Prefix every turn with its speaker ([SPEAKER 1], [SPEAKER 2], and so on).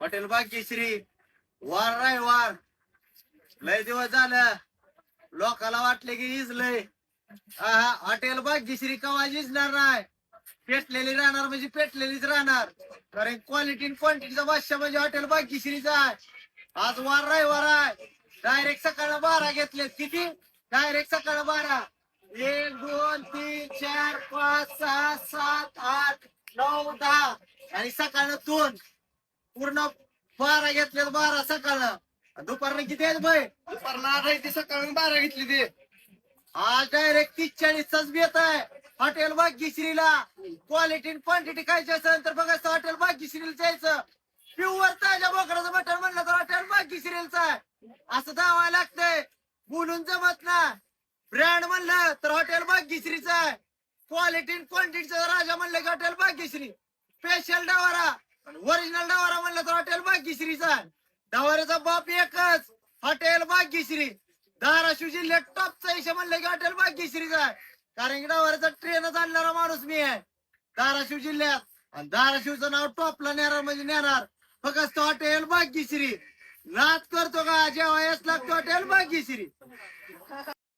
[SPEAKER 1] Hotel Bhagyashree वार राय वार. लय दिवस झालं. लोकाला वाटले की इजलय. आहा, हॉटेल भाग्यश्री कवा जिजणार नाही? पेटलेली राहणार म्हणजे पेटलेलीच राहणार. कारण क्वालिटी क्वांटिटीचा बादशा म्हणजे हॉटेल भाग्यश्रीचा आहे. आज वार राय वार आहे. डायरेक्ट सकाळ बारा घेतले. किती? डायरेक्ट सकाळ बारा. एक दोन तीन चार पाच सहा सात आठ नऊ दहा. आणि सकाळ दोन. पूर्ण बारा घेतले बारा सकाळ दुपारनं किती आहेत बाय
[SPEAKER 2] दुपारला आठ ती सकाळ बारा घेतली ते.
[SPEAKER 1] आज डायरेक्ट तीस चाळीसचाच बेत आहे. हॉटेल भाग्यश्रीला. क्वालिटी क्वांटिटी खायची असेल तर बघायचं हॉटेल भाग्यश्रीला जायचं. प्युअर ताज्या बोकडाचं बटन म्हणलं तर हॉटेल भाग्यश्रीलचं आहे. असं दावा लागतंय. बोलून जमत ना ब्रँड म्हणलं तर हॉटेल भाग्यश्रीचं आहे. क्वालिटी क्वांटिटीचं राजा म्हणलं की हॉटेल भाग्यश्री. स्पेशल डवारा. ओरिजिनल डवारा म्हणलं तर हॉटेल भाग्यश्रीचा. आहे डवाऱ्याचा बाप एकच हॉटेल भाग्यश्री. धाराशिव जिल्ह्यात टॉपचा इशा म्हणलं की हॉटेल भाग्यश्रीचा. आहे कारण की डवाऱ्याचा ट्रेनच आणणारा माणूस मी आहे. धाराशिव जिल्ह्यात. आणि धाराशिवचं नाव टॉपला नेणार म्हणजे नेणार. फक्त हॉटेल भाग्यश्री. नाच करतो का? जेव्हा येस लागतो हॉटेल भाग्यश्री.